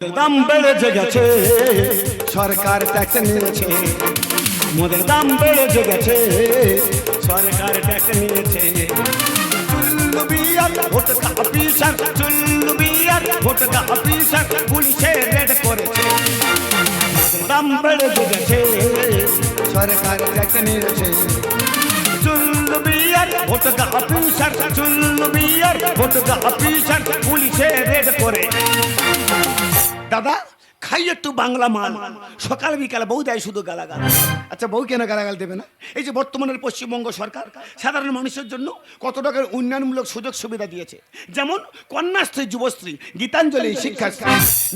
দাম বেড়েছে গেছে। সরকার ট্যাক্স নিয়েছে। মদের দাম বেড়েছে গেছে। সরকার ট্যাক্স নিয়েছে। ভোটকা অফিসার চুল্লু বিয়ার ভোটকা অফিসার পুলিশে রেড করেছে। দাম বেড়েছে গেছে। সরকার ট্যাক্স নিয়েছে। চুল্লু বিয়ার ভোটকা অফিসার চুল্লু বিয়ার ভোটকা অফিসার পুলিশে রেড করে দাদা? খাই একটু বাংলা মাল। সকাল বিকাল বউ দেয় শুধু গালাগাল। আচ্ছা বউ কেন গালাগাল দেবে না? এই যে বর্তমানের পশ্চিমবঙ্গ সরকার সাধারণ মানুষের জন্য কত টাকার উন্নয়নমূলক সুযোগ সুবিধা দিয়েছে। যেমন কন্যাশ্রী যুবশ্রী গীতাঞ্জলি শিক্ষা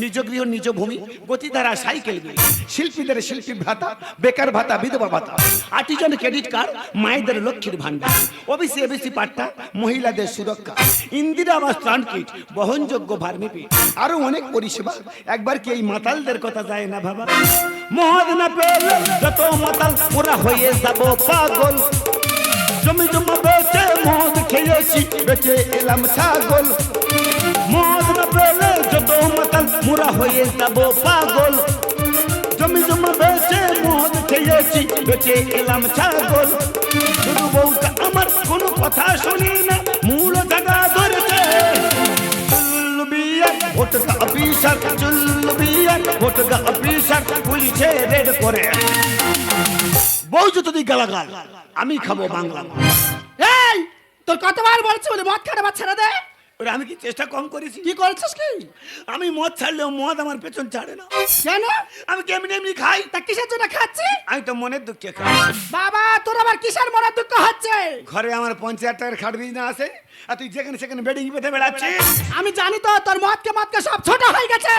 নিজ গৃহ নিজ ভূমি গতিধারা সাইকেল বিল শিল্পীদের শিল্পী ভাতা বেকার ভাতা বিধবা ভাতা আর্টিজন ক্রেডিট কার্ড মায়েদের লক্ষ্মীর ভান্ডার ওবিসি এবিসি পাট্টা মহিলাদের সুরক্ষা ইন্দিরা আবাস ত্রাণ কিট বহনযোগ্য ভার্মিপিট আরও অনেক পরিষেবা। একবার কি এই মাতালদের কথা যায় না ভাবা মদ না পেলে যত মাতাল, ওরা হয়ে যাব পাগল। জমি জমা বেচে মদ খেয়েছি, বেচে এলাম ছাগল। মদ না পেলে যত মাতাল মোরা হয়ে যাব পাগল। জমি জমা বেচে মদ খেয়েছি, বেচে এলাম ছাগল। শুধু বউটা আমার কোনো কথা শুনি না, মূল জায়গা ধরেছে। ভোটকা অফিসার চুল্লু অফিসার পুলিশে রেড করে। বউ যদি গালাগাল আমি খাব বাংলা এই তোর কতবার বলছি বলে মদ খাটা ছেড়ে দে? ওরে আমি কি চেষ্টা কম করেছি? কি করেছিস কি? আমি মদ ছাড়লেও মদ আমার পেছন ছাড়ে না। কেন? আমি কেমনি এমনি খাই? তা কিসের জন্য খাচ্ছি? আমি তো মনের দুঃখে খাই। বাবা তোর আবার কিসের মনের দুঃখ হচ্ছে? ঘরে আমার পঞ্চায়েত টাকার খাট না আছে আর তুই যেখানে সেখানে বেডিং পেতে বেড়াচ্ছিস? আমি জানি তো তোর মদকে মদকে সব ছোট হয়ে গেছে।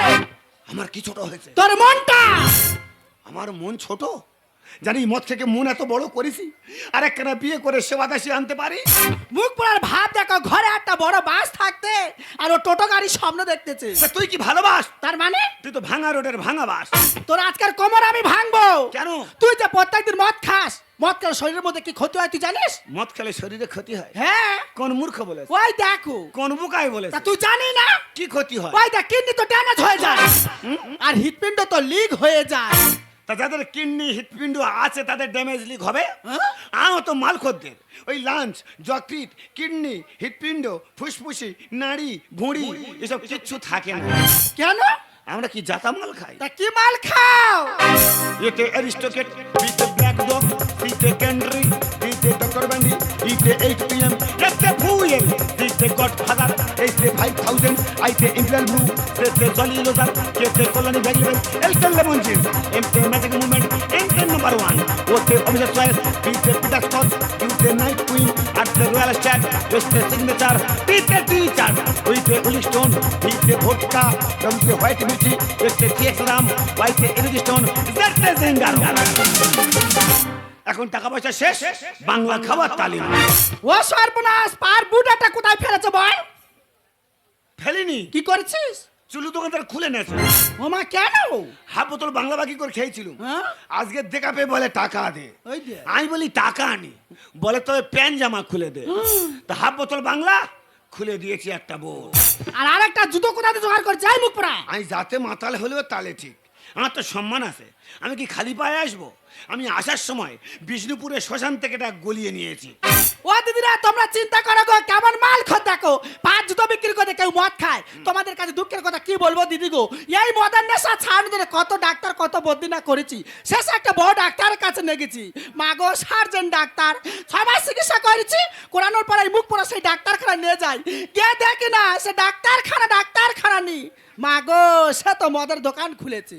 আমার কি ছোট হয়েছে? তোর মনটা! আমার মন ছোট? জানি মদ থেকে মন এত বড় করেছি। আর একখানা বিয়ে করে সেবা দাসী আনতে পারি? মুখ পড়ার ভাব দেখো ঘরে একটা বড় বাস থাকতে আর ও টোটো গাড়ির স্বপ্ন দেখতেছে। তা তুই কি ভালোবাস? তার মানে? তুই তো ভাঙা রোডের ভাঙা বাস। তোর আজকের কোমর আমি ভাঙবো। কেন? তুই যে প্রত্যেকদিন মদ খাস মদ খেলে শরীরের মধ্যে কি ক্ষতি হয় তুই জানিস? মদ খেলে শরীরে ক্ষতি হয়? হ্যাঁ। কোন মূর্খ বলেছে? ওই দেখো। কোন বুকায় বলেছে? তা তুই জানি না? কি ক্ষতি হয়? ওই দেখ কিডনি তো ড্যামেজ হয়ে যায়। আর হৃৎপিণ্ড তো লিক হয়ে যায়। তা যাদের কিডনি হৃৎপিণ্ড আছে তাদের ড্যামেজ লিক হবে? হ্যাঁ? তো মাল খদ্দের ওই লাঞ্চ যকৃত কিডনি হৃৎপিণ্ড ফুসফুসি নাড়ি ভুঁড়ি এসব কিচ্ছু থাকে না। কেন? আমরা কি জাতা মাল খাই? তা কি মাল খাও? এতে অ্যারিস্টোকেট বিতে ব্ল্যাক ডগ বিতে ক্যান্ড্রি বিতে ডক্টর ব্যান্ডি বিতে এইট পিএম এতে ফুয়েল বিতে গড ফাদার এইতে ফাইভ থাউজেন্ড আইতে ইন্ডিয়ান ব্লু এতে জলি লোজার কেতে কলোনি ভ্যারিয়েবল এলতে লেমন জিন এমতে ম্যাজিক মুভমেন্ট এমতে নাম্বার ওয়ান ওতে অমিতাভ চয়েস বিতে পিটার স্কচ বিতে নাইট কুইন আটতে রয়্যাল স্ট্যাট ওতে সিগনেচার বিতে টিচার ওইতে উলি স্টোন বিতে ভোটকা রমতে হোয়াইট মির্চি এতে কেক রাম ওয়াইতে এনার্জি স্টোন জেতে জিঙ্গার এখন টাকা পয়সা শেষ, বাংলা খাবার তালিম। ও সর্বনাশ, পার বুড়াটা কোথায় ফেলেছে বল? ফেলিনি কি করেছিস? চুলু দোকানদার খুলে নেছে ওমা কেন? হাফ বোতল বাংলা বাকি করে খেয়েছিল হ্যাঁ? আজকে দেখা পেয়ে বলে টাকা দে। ওই দে। আমি বলি টাকা আনি। বলে তবে প্যান্ট জামা খুলে দে। তা হাফ বোতল বাংলা খুলে দিয়েছি একটা বোল আর আরেকটা জুতো কোথাতে জোগাড় করে যাই মুখ পড়া। আমি যাতে মাতাল হলেও তালে ঠিক। আমার তো সম্মান আছে। আমি কি খালি পায়ে আসব? আমি আসার সময় বিষ্ণুপুরের শ্মশান থেকে এটা গলিয়ে নিয়েছি। ও দিদিরা তোমরা চিন্তা করো গো কেমন মাল খোদ দেখো? পাঁচ জুতো বিক্রি করে কেউ মদ খায়। তোমাদের কাছে দুঃখের কথা কি বলব দিদি গো? এই মদের নেশা ছাড় ধরে কত ডাক্তার কত বদ্যি না করেছি। শেষে একটা বড় ডাক্তারের কাছে নিয়ে গেছি। মাগো সার্জেন ডাক্তার। ছয় মাস চিকিৎসা করেছি কোরআনোর পরে মুখ পড়া সেই ডাক্তারখানা নিয়ে যাই। গিয়ে দেখি না সে ডাক্তারখানা ডাক্তারখানা নি মাগো সে তো মদের দোকান খুলেছে।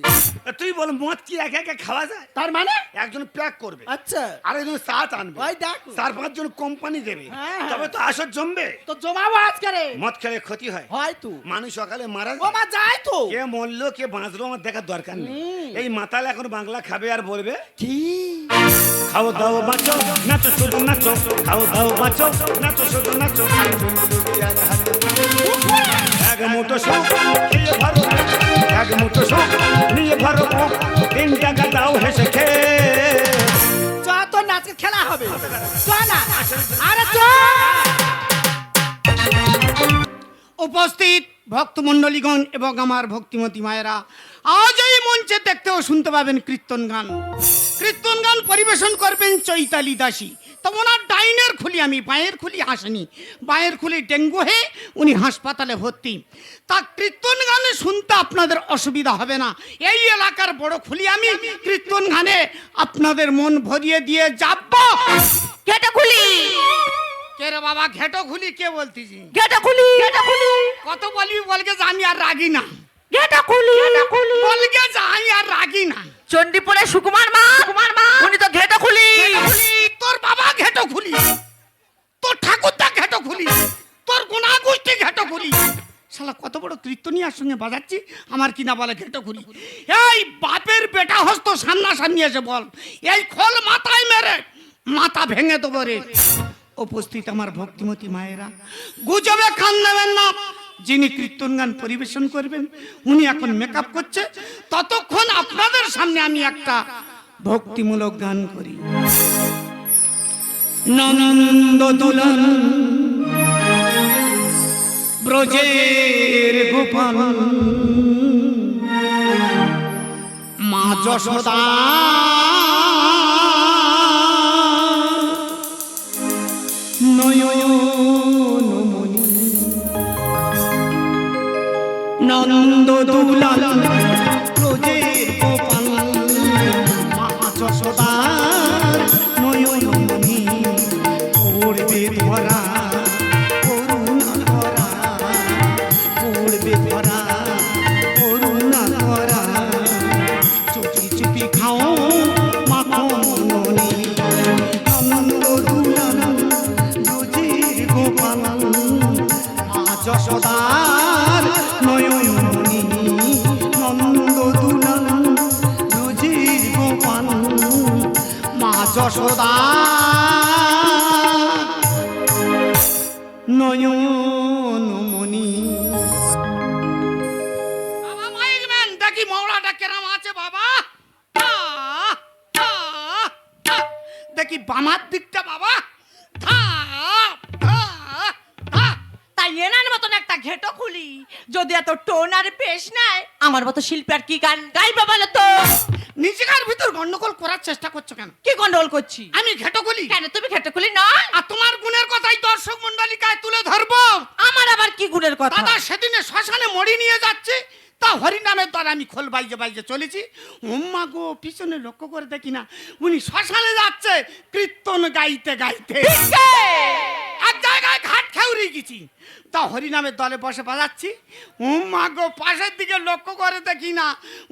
তুই বল মদ কি একে একে খাওয়া যায়? তার মানে? একজন প্যাক করবে। আচ্ছা। আর একজন সাত আনবে। ওই দেখো। চার পাঁচজন কোম্পানি দেবে। হ্যাঁ। তবে তো আসর জমবে। তো জমাবো আজকে রে। মদ খেলে ক্ষতি হয়। হয়তো। মানুষ সকালে মারা ও মা যায় তো। কে মরলো কে বাঁচলো আমার দেখার দরকার নেই। এই মাতাল এখন বাংলা খাবে আর বলবে? কি? খাও দাও বাঁচো নাচো শুধু নাচো। খাও দাও বাঁচো নাচো শুধু নাচো। এক মুঠো ভরো এক মুঠো সুখ নিয়ে ভরো তিন টাকা দাও হেসে খেয়ে খেলা হবে। উপস্থিত ভক্ত আরে উপস্থিত ভক্তমণ্ডলীগণ এবং আমার ভক্তিমতী মায়েরা আজ এই মঞ্চে দেখতেও ও শুনতে পাবেন কীর্তন গান কীর্তন গান পরিবেশন করবেন চৈতালি দাসী। তো ওনার ডাইনের খুলি আমি বাঁয়ের খুলি আসেনি। বাঁয়ের খুলি ডেঙ্গু হয়ে উনি হাসপাতালে ভর্তি। তা কীর্তন গানে শুনতে আপনাদের অসুবিধা হবে না। এই এলাকার বড় খুলি আমি কীর্তন গানে আপনাদের মন ভরিয়ে দিয়ে যাব। গেটা খুলি। কে রে বাবা ঘেটো খুলি কে বলতেছি গেটা খুলি। গেটা খুলি। কত বলবি বলকে যে আমি আর রাগি না। গেটা খুলি। গেটা খুলি। বলকে যে আমি আর রাগি না। চণ্ডীপুরে সুকুমার মা। সুকুমার মা উনি তো ঘেটা খুলি খুলি, তোর বাবা ঘেটো খুলি। তোর ঠাকুরদা ঘেটো খুলি। তোর গোনা গোষ্ঠী ঘেটো খুলি। শালা, কত বড় কীর্তনিয়ার সঙ্গে বাজাচ্ছি? আমার কিনা বলে ঘেটো খুলি? এই বাপের বেটা হস্ত সামনাসামনি এসে বল। এই খোল মাথায় মেরে, মাথা ভেঙে দেবো রে। উপস্থিত আমার ভক্তিমতী মায়েরা। গুজবে কান নেবেন না। যিনি কীর্তন গান পরিবেশন করবেন, উনি এখন মেকআপ করছে। ততক্ষণ আপনাদের সামনে আমি একটা ভক্তিমূলক গান করি। ননন্দ দুলন ব্রজের গোপাল। মা যশোদা। নয়নমণি। নন্দ দুলাল মা যশোদা নয়নমণি বাবা মাইকম্যান দেখি মৌলাটা কেরাম আছে বাবা। দেখি বামার দিকটা বাবা। তাই এনার মতন একটা ঘেটো খুলি যদি এত টোন আর পেশ নেয় আমার মতো শিল্পী আর কি গান গাইবে বলো তো করার চেষ্টা করছ কেন? কি গন্ডগোল করছি? আমি ঘেটো কলি কেন তুমি ঘেটো খুলি নয়? আর তোমার গুণের কথাই দর্শক মন্ডলিকায় তুলে ধরবো। আমার আবার কি গুণের কথা? দাদা সেদিনে শ্মশানে মরি নিয়ে যাচ্ছে। তা হরিনামের দ্বারা আমি খোল বাইজে বাইজে চলেছি। উম্মা গো পিছনে লক্ষ্য করে দেখি না। উনি শ্মশানে যাচ্ছে কীর্তন গাইতে গাইতে? এক জায়গায় ঘাট খেউরি গেছি। তা হরিনামের দলে বসে বাজাচ্ছি। উম্মা গো পাশের দিকে লক্ষ্য করে দেখি না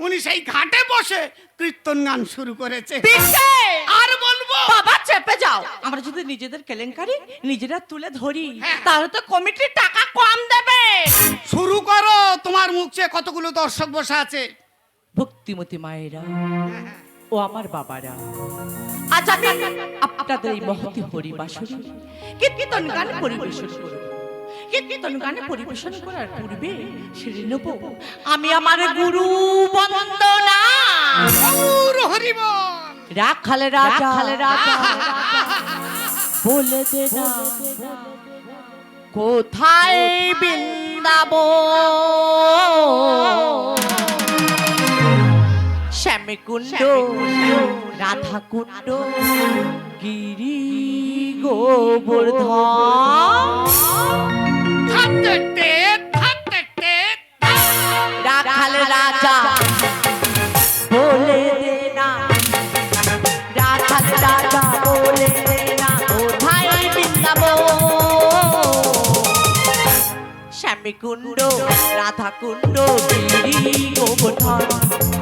উনি সেই ঘাটে বসে কীর্তন গান শুরু করেছে। আর বলব বাবা চেপে যাও। আমরা যদি নিজেদের কেলেঙ্কারি নিজেরা তুলে ধরি হ্যাঁ। তাহলে তো কমিটির টাকা কম দেবে। শুরু করো তোমার মুখ চেয়ে কতগুলো দর্শক বসে আছে? ভক্তিমতী মায়েরা ও আমার বাবারা। আজ আমি আপনাদের এই মহতি হরিবাসরে কীর্তন গান পরিবেশন করব কীর্তন গান পরিবেশন করার পূর্বে সেরে নেব। আমি আমার গুরু বন্দনা। রাখালে রাজা। রাজা। বলে দে না। কোথায় বৃন্দাব শ্যামকুণ্ড রাধা কুণ্ড গিরি গোবর্ধন রাখাল রাজা। বলে দে না। রাখাল রাজা বলে দে না। কোথায় বৃন্দাব শ্যামকুণ্ড রাধা কুণ্ড রাধা কুণ্ড গিরি গোবর্ধন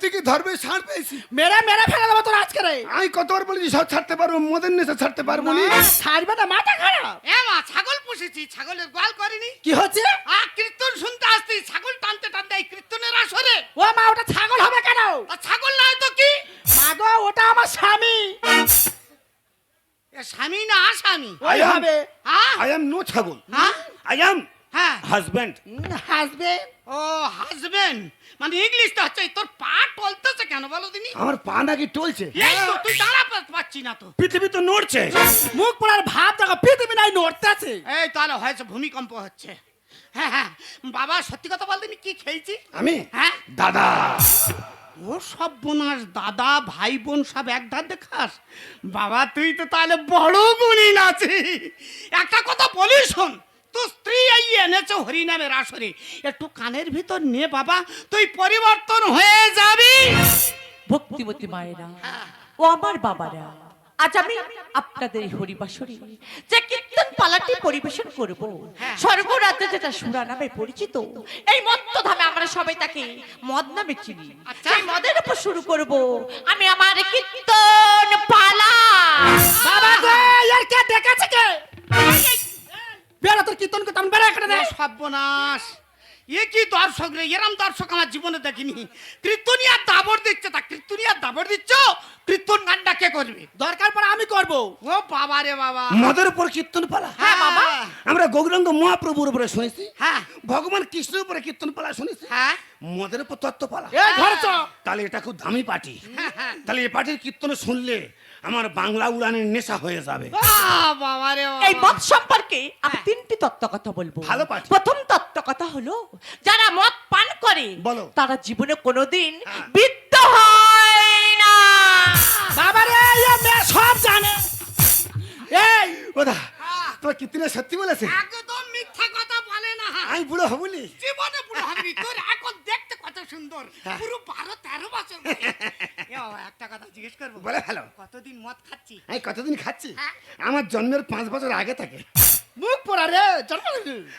তুই কি ধর্মে ছাড় পেয়েছি মেরে মেরে ফেলে দেবো তোর আজকে রে। আমি কতবার বলেছি সব ছাড়তে পারব মদের নেশা ছাড়তে পারব না? ছাড়বে না মাথা খারাপ। এ মা ছাগল পুষেছি ছাগলের গোয়াল করিনি। কি হচ্ছে? আ কীর্তন শুনতে আসছি ছাগল টানতে টানতে এই কীর্তনের আসরে। ও মা ওটা ছাগল হবে কেন? তা ছাগল নয় তো কি? মা গো ওটা আমার স্বামী। স্বামী না আসামি ওই হবে হ্যাঁ? আই এম নো ছাগল। হ্যাঁ? আই এম হ্যাঁ। হাজবেন্ড হাসবে ও হাজবেন্ড মানে ইংলিশটা হচ্ছে তোর পা টলতেছে কেন বলো দিনি? আমার পা নাকি টলছে? এই তো তুই দাঁড়া পাচ্ছি না তো। পৃথিবী তো নড়ছে। মুখ পড়ার ভাব দেখো পৃথিবী নাই নড়তেছে। এই তাহলে হয়েছে ভূমিকম্প হচ্ছে। হ্যাঁ হ্যাঁ। বাবা সত্যি কথা বলতে কি খেয়েছি আমি? হ্যাঁ? দাদা। ও সব বোনাস, দাদা, ভাই বোন সব এক ধার দেখাস বাবা, তুই তো তাহলে বড় গুণী নাচি একটা কথা বলি শোন তো স্ত্রী এই এনেছো হরিনামের আসরে। একটু কানের ভিতর নে বাবা, তুই পরিবর্তন হয়ে যাবি। ভক্তিমতী মায়েরা, ও আমার বাবারা। আজ আমি আপনাদের হরিবাসরে যে কীর্তন পালাটি পরিবেশন করব স্বর্গ রাজ্যে যেটা সুরা নামে পরিচিত এই মত্ত ধামে আমরা সবাই তাকে মদ নামে চিনি। আচ্ছা। সেই মদের উপর শুরু করব আমি আমার কীর্তন পালা। বাবা গো এর কে ডেকেছে কে? বেড়া তোর কীর্তন করতাম বেড়া এখানে। সর্বনাশ। এ কি দর্শক রে? এরম দর্শক আমার জীবনে দেখিনি। কীর্তনিয়ার দাবর দিচ্ছে তা কীর্তনিয়ার দাবর দিচ্ছ? কীর্তন গানটা কে করবে? দরকার পড়ে আমি করব। ও বাবা রে বাবা। মদের উপর কীর্তন পালা হ্যাঁ বাবা। আমরা গৌরাঙ্গ মহাপ্রভুর উপরে শুনেছি। হ্যাঁ। ভগবান কৃষ্ণের উপরে কীর্তন পালা শুনেছি। হ্যাঁ। মদের উপর তত্ত্ব পালা এ তাহলে এটা খুব দামি পার্টি। হ্যাঁ, হ্যাঁ। তাহলে এই পার্টির কীর্তন শুনলে আমার বাংলা উড়ানের নেশা হয়ে যাবে। এই মদ সম্পর্কে আমি তিনটি তত্ত্ব কথা বলব ভালো। প্রথম তত্ত্ব কথা হলো যারা মদ পান করে বলো। তারা জীবনে কোনোদিন হ্যাঁ। বৃদ্ধ হয় না বাবা রে সব জানে এই ওদা তোমার কীর্তনে সত্যি বলেছে একদম আমি বুড়ো হবনি জীবনে পুরো হবি তোর এখন দেখতে কত সুন্দর। হ্যাঁ। পুরো বারো তেরো বছর একটা কথা জিজ্ঞেস করব? বলে ভালো। কতদিন মদ খাচ্ছি? আমি কতদিন খাচ্ছি? হ্যাঁ। আমার জন্মের পাঁচ বছর আগে থাকে। মুখ পড়া রে জন্ম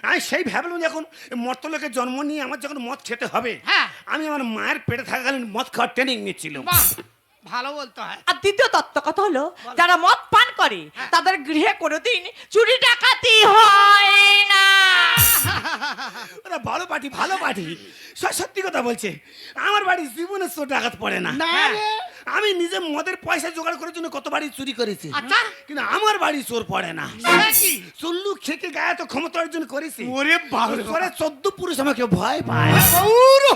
আমি সেই ভাবলাম যখন মর্তলোকে জন্ম নিয়ে আমার যখন মদ খেতে হবে হ্যাঁ। আমি আমার মায়ের পেটে থাকাকালীন মদ খাওয়ার ট্রেনিং নিচ্ছিল বাহ। ভালো বলতে হয়। আর দ্বিতীয় তত্ত্ব কথা হলো যারা মদ পান করে হ্যাঁ। তাদের গৃহে কোনোদিন চুরি ডাকাতি হয় না। ওরা ভালো পার্টি ভালো পার্টি সত্যি কথা বলছে আমার বাড়ি জীবনে চোর ডাকাত পড়ে না। হ্যাঁ। আমি নিজে মদের পয়সা জোগাড় করার জন্য কত বাড়ি চুরি করেছি। আচ্ছা। কিন্তু আমার বাড়ি চোর পড়ে না? চুল্লু খেকে গায়ে তো ক্ষমতা অর্জন করেছি? ওরে বাবা। চোদ্দ পুরুষ আমাকে ভয় পায়।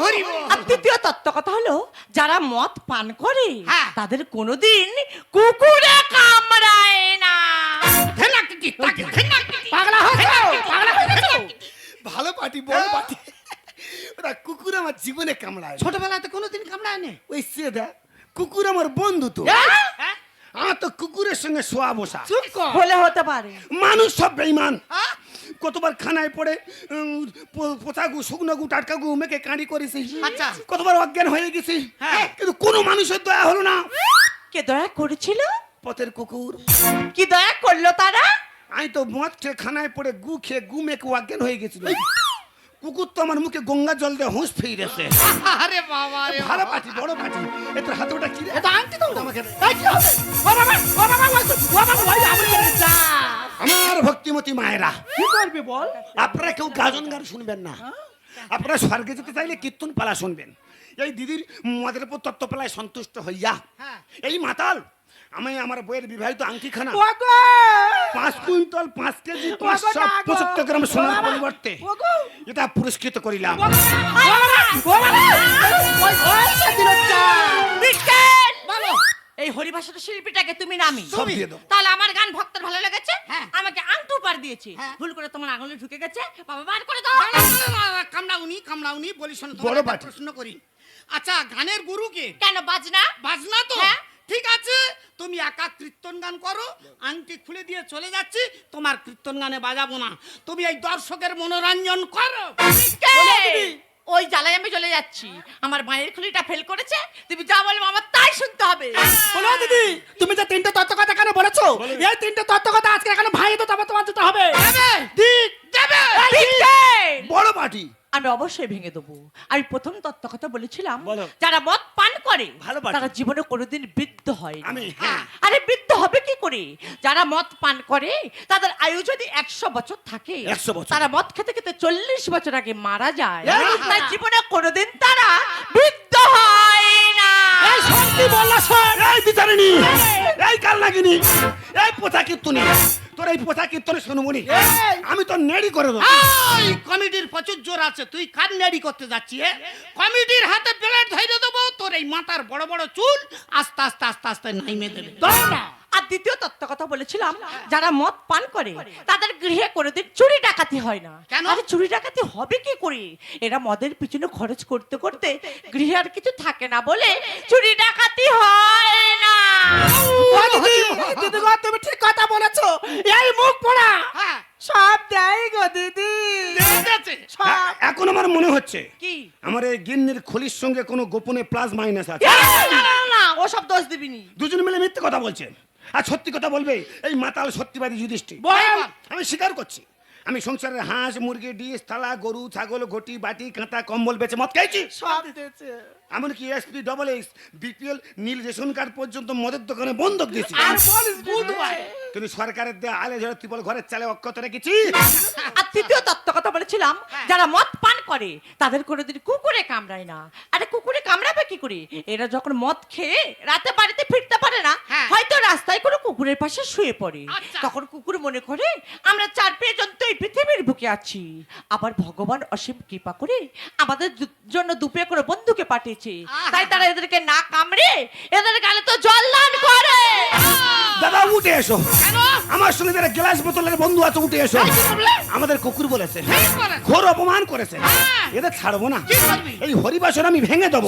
হরি বল। আর তৃতীয় তত্ত্ব কথা হলো যারা মদ পান করে হ্যাঁ। তাদের কোনোদিন কুকুরে কামড়ায় না। পাগলা ভালো পার্টি বড় পার্টি। ওরা কুকুর আমার জীবনে কামড়ায়। ছোটবেলাতে কোনোদিন কামড়ায় নে? ওই সেদা কুকুর আমার বন্ধু তো। হ্যাঁ? আমার তো কুকুরের সঙ্গে শোয়া বসা। চুপ কর। হলে হতে পারে। মানুষ সব বেইমান হ্যাঁ? কতবার খানায় পড়ে উম, পো- পোচা গু শুকনো গু টাটকা গু মেকে কাঁড়ি করেছি আচ্ছা। কতবার অজ্ঞান হয়ে গেছি হ্যাঁ। কিন্তু কোনো মানুষের দয়া হলো না কে দয়া করেছিল পথের কুকুর কি দয়া করল তারা আমি তো মদ খেয়ে খানায় পড়ে গু খেয়ে গু মেকে অজ্ঞান হয়ে গেছিল কুকুর তো আমার মুখে গঙ্গা জল দিয়ে হুঁশ ফিরেছে আরে বাবা রে ভালো পাটি বড় পাটি এত হাতে ওটা কি এটা আংটি তো আমাকে এই কি হবে ও বাবা ও বাবা ওই তো- ও বাবা ওই আমার কাছে যা আমার ভক্তিমতী মায়েরা কি করবি বল? আপনারা কেউ গাজন গান শুনবেন না। আপনারা স্বর্গে যেতে চাইলে কীর্তন পালা শুনবেন। এই দিদির মদের উপর তত্ত্বপালায় সন্তুষ্ট হইয়া হ্যাঁ। এই মাতাল আমি আমার বইয়ের বিবাহিত আংটিখানা ওগো! পাঁচ কুইন্টাল পাঁচ কেজি পাঁচশো পঁচাত্তর গ্রাম সোনার পরিবর্তে ওগো। এটা পুরস্কৃত করিলাম। এই হরিভাষাটা শিল্পীটাকে তুমি নামি। তাহলে আমার গান ভক্তের ভালো লেগেছে হ্যাঁ। আমাকে আংটু পার দিয়েছে। হ্যাঁ। ভুল করে তোমার আঙুলে ঢুকে গেছে বাবা বার করে দাও। কামড়াউনি কামড়াউনি বলিস না বড় তোমার। প্রশ্ন করি। আচ্ছা গানের গুরু কে কেন বাজনা? বাজনা তো? হ্যাঁ। ঠিক আছে তুমি একা কীর্তন গান করো আংটি খুলে দিয়ে চলে যাচ্ছি তোমার কীর্তন গানে বাজাবো না। তুমি এই দর্শকের মনোরঞ্জন করো! ওই জ্বালায় আমি চলে যাচ্ছি। আমার মায়ের খুলিটা ফেল করেছে তুমি যা বলব আমার তাই শুনতে হবে। বলো দিদি তুমি যে তিনটে তত্ত্ব কথা কেন বলেছ? এই তিনটে তত্ত্ব কথা আজকে এখানে ভাই তো তবে তোমার দিতে হবে। দিক। দেবে। বড় পাটি আমি অবশ্যই ভেঙে দেবো। আমি প্রথম তত্ত্ব কথা বলেছিলাম বলো। যারা মদ পান করে ভালো। তারা জীবনে কোনোদিন বৃদ্ধ হয় না। আমি হ্যাঁ। আরে বৃদ্ধ হবে কি করে? যারা মদ পান করে তাদের আয়ু যদি একশো বছর থাকে 100 বছর। তারা মদ খেতে খেতে চল্লিশ বছর আগে মারা যায়। এই তাই জীবনে কোনোদিন তারা বৃদ্ধ হয় না। এই সত্যি বললা এই বিচারিনি এই কাল নাগিনি। এই পোথা কীর্তনি। তোর এই পোথা কীর্তনে শুনবনি! আমি তো নেড়ি করে দেবো। এই কমিটির প্রচুর জোর আছে। তুই কার নেড়ি করতে যাচ্ছি? কমিটির হাতে প্লেট ধরে দেবো তোর এই মাথার বড় বড় চুল আস্তে আস্তে আস্তে আস্তে নাইমে দেবে। আর দ্বিতীয় তত্ত্ব কথা বলেছিলাম যারা মদ পান করে তাদের গৃহে করে কোনোদিন চুরি ডাকাতি হয় না। কেন? আরে চুরি ডাকাতি হবে কি করে? এরা মদের পিছনে খরচ করতে করতে গৃহে আর কিছু থাকে না বলে চুরি ডাকাতি হয় না। তুমি ঠিক বলেছ? এই মুখ পোড়া। হ্যাঁ। সব দেয় গো দিদি। এখন আমার মনে হচ্ছে কি? আমার এই গিন্নির খলির সঙ্গে কোনো গোপনে প্লাস মাইনাস আছে। না, না, না, দোষ দিবিনি। দুজন মিলে মিথ্যে কথা বলছে। আর সত্যি কথা বলবে এই মাতাল সত্যিবাদী যুধিষ্ঠি আমি স্বীকার করছি। আমি সংসারের হাঁস মুরগি ডিস থালা গরু ছাগল ঘটি বাটি কাঁটা কম্বল বেচে মদ খাইছি। সব দিতেছে এমনকি এসপি ডবল এক্স বিপিএল নীল রেশন কার্ড পর্যন্ত মদের দোকানে বন্ধক দিয়েছি। আর বলিস কিন্তু সরকারের দেওয়া আলে ঝড়ে ত্রিপল ঘরের চালে অক্ষত রেখেছি। আর তৃতীয় তত্ত্ব কথা বলেছিলাম যারা মদ পান করে তাদের কোনোদিন কুকুরে কামড়ায় না আরে কুকুরে কামড়াবে কি করে? এরা যখন মদ খেয়ে রাতে বাড়িতে ফিরতে পারে না হ্যাঁ। হয়তো রাস্তায় কোনো কুকুরের পাশে শুয়ে পড়ে। আচ্ছা। তখন কুকুর মনে করে আমরা চার পেয়েজন তো এই পৃথিবীর বুকে আছি। আবার ভগবান অসীম কৃপা করে আমাদের জন্য দুপে করে বন্ধুকে পাঠিয়েছে। তাই তারা এদেরকে না কামড়ে এদের গালে তো জল দান করে। দাদা উঠে এসো। আমার সঙ্গে যারা গ্লাস বোতলের বন্ধু আছে উঠে এসো? আমাদের কুকুর বলেছে। ঘোর অপমান করেছে। হ্যাঁ। এদের ছাড়বো না। এই হরিবাসর আমি ভেঙে দেবো।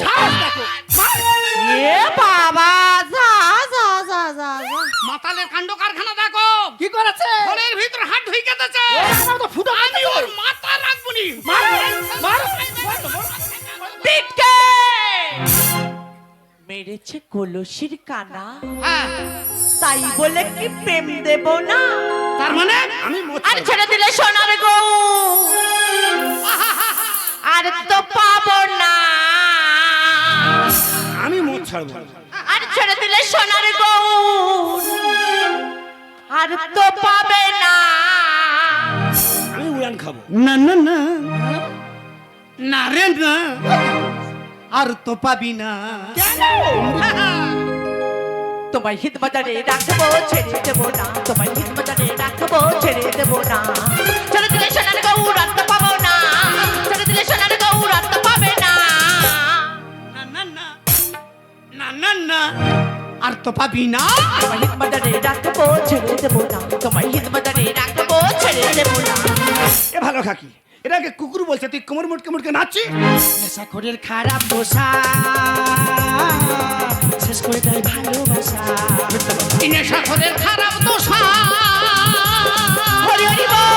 এ বাবা যা যা যা যা মাতালের কাণ্ড কারখানা দেখো। কি করেছে? ঘরের ভিতর হাত ঢুকে তো ফুটো আমি ওর মাথা রাখব নি মার, মার। পিটকে! মেরেছে কলসির কানা। হ্যাঁ। তাই বলে কি প্রেম দেব না? তার মানে? আমি আর ছেড়ে দিলে সোনার গো আর তো পাবো না। আমি মদ ছাড়বো আর ছেড়ে দিলে সোনার গো আর তো পাবে না। আমি উড়ান খাব। না না না। না রে না। আর তো পাবি না। তোমায় হিত বাজারে রাখব ছেড়ে দেবো না। তোমায় হিত বাজারে রাখব ছেড়ে দেবো না। ছেড়ে দিলে সোনার না আর তো পাবি না। তোমায় হিত বাজারে রাখব ছেড়ে দেবো না তোমায় হিত বাজারে রাখব ছেড়ে দেবো না এ ভালো খাকি এটাকে কুকুর বলছে তুই কোমর মুটকে মুটকে নাচছি নেশাখোরের খারাপ দোষা শেষ করে দেয় ভালোবাসা। নেশাখোরের খারাপ দোষা হরি হরি বল।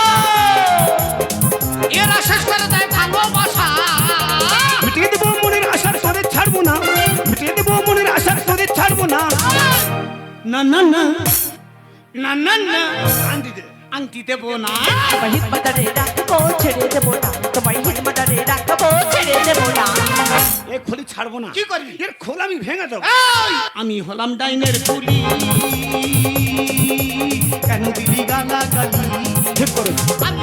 এরা শেষ করে দেয় ভালোবাসা। মিটিয়ে দেবো মনের আশার তোরে ছাড়বো না। ছেড়ে দেবো না তোমায় রাখব ছেড়ে দেবো না এ খলি ছাড়বো না। কি করবি? এর খোল আমি ভেঙে দেবো। আমি হলাম ডাইনের পুলি কেন দিলি গালা গালি ঠিক করে আমি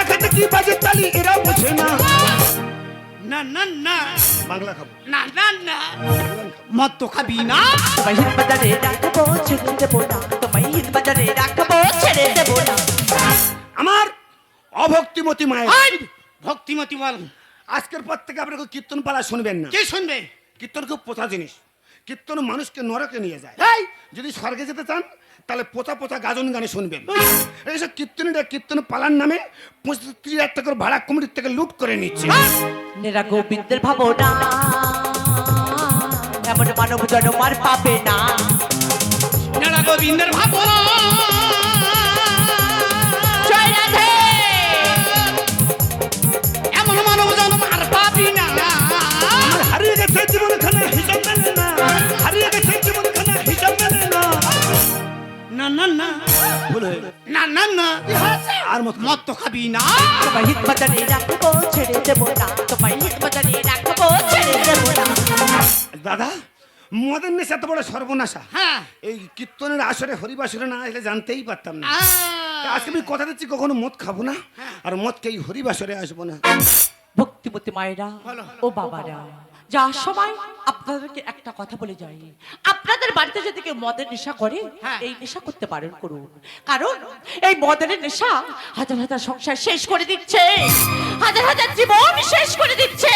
এক কি বাজে তালি এরা বোঝে না। না না না। বাংলা খাব। না না না। মদ তো খাবি না। তোমায় বাজারে রাখব ছেড়ে দেবো না। হিত বাজারে রাখব ছেড়ে দেবো না। আমার অভক্তিমতী মায়ের ভক্তিমতি বল। আজকের পর থেকে আপনাকে কীর্তন পালা শুনবেন না। কে শুনবে? কীর্তন খুব পোতা জিনিস। কীর্তন মানুষকে নরকে নিয়ে যায়। এই! যদি স্বর্গে যেতে চান তাহলে পোতা পোতা গাজন গানে শুনবেন। এইসব কীর্তনীরা কীর্তন পালার নামে পঁচিশ হাজার টাকার ভাড়া কমিটির থেকে লুট করে নিচ্ছে। নেরা গোবিন্দের ভাবনা এমন মানব জন্মার আর পাবে না। নেরা গোবিন্দের ভাবনা। মদ তো না তোমায় হিত বাজারে রাখব ছেড়ে দেবো না। তোমায় হিত বাজারে রাখব ছেড়ে দেবো না। দাদা মদের নেশা এত বড় সর্বনাশা। হ্যাঁ। এই কীর্তনের আসরে হরিবাসরে না আসলে জানতেই পারতাম না। তা আজকে আমি কথা দিচ্ছি কখনো মদ খাব না আর মদকে এই হরিবাসরে আসব না। ভক্তিমতী মায়েরা ও বাবারা যাওয়ার সময় আপনাদেরকে একটা কথা বলে যাই। আপনাদের বাড়িতে যদি কেউ মদের নেশা করে হ্যাঁ। এই নেশা করতে পারেন করুন। কারণ এই মদের নেশা হাজার হাজার সংসার শেষ করে দিচ্ছে। হাজার হাজার জীবন শেষ করে দিচ্ছে।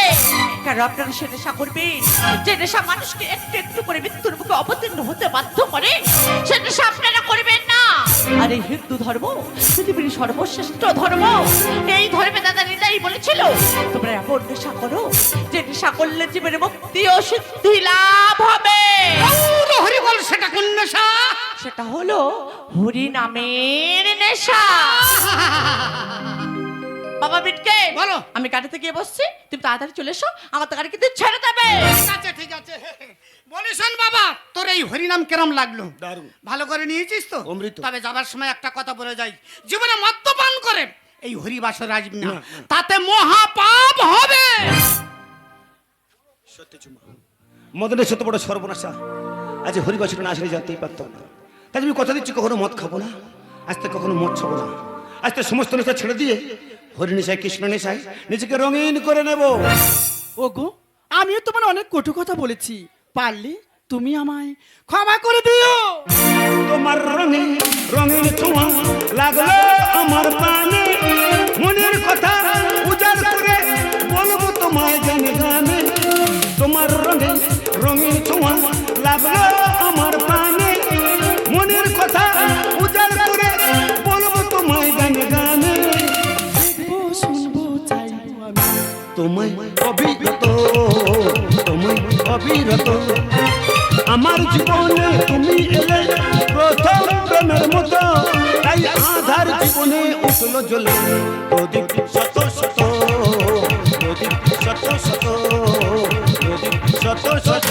কারণ আপনারা সে নেশা করবেন। যে নেশা মানুষকে একটু একটু করে মৃত্যুর মুখে অবতীর্ণ হতে বাধ্য করে সে নেশা আপনারা করবেন না। আর এই হিন্দু ধর্ম পৃথিবীর সর্বশ্রেষ্ঠ ধর্ম এই ধর্মে দাদা নিতাই বলেছিল তোমরা এমন নেশা করো যে নেশা করলে জীবনে মুক্তি ও সিদ্ধি লাভ হবে। গৌর হরি বল সেটা কোন নেশা? সেটা হলো হরি নামের নেশা। বাবা বিটকে বলো। আমি গাড়িতে গিয়ে বসছি তুমি তাড়াতাড়ি চলে এসো আমার তো গাড়ি কিন্তু ছেড়ে দেবে। ঠিক আছে ঠিক আছে। বলি শোন বাবা তোর এই হরিনাম কেরম লাগল? দারুণ। ভালো করে নিয়েছিস তো? অমৃত। তবে যাবার সময় একটা কথা বলে যাই। জীবনে মদ্যপান করে এই হরিবাসর আসবি না। তাতে মহাপাপ হবে। সত্যি চুমা মদনের সত্য বড় সর্বনাশা। আজ হরিবাসরে না আসলে জানতেই পারতাম না। তাই আমি কথা দিচ্ছি কখনো মদ খাব না আজ থেকে কখনো মদ খাব না। আজ থেকে সমস্ত নেশা ছেড়ে দিয়ে হরি নেশায় কৃষ্ণ নেশায় নিজেকে রঙিন করে নেব। ওগো আমিও তোমার অনেক কটু কথা বলেছি। পারলে তুমি আমায় ক্ষমা করে দিও। তোমার রঙে রঙের ছোঁয়া লাগল আমার প্রাণে। মনের কথা উজাড় করে বলব তোমায় জানে গানে তোমার রঙে রঙের ছোঁয়া লাগল অবিরত। আমার জীবনে তুমি এলে প্রথম প্রেমের মতো। তাই আধার জীবনে উঠল জ্বলে। প্রদীপ শত শত, প্রদীপ শত শত, প্রদীপ শত শত।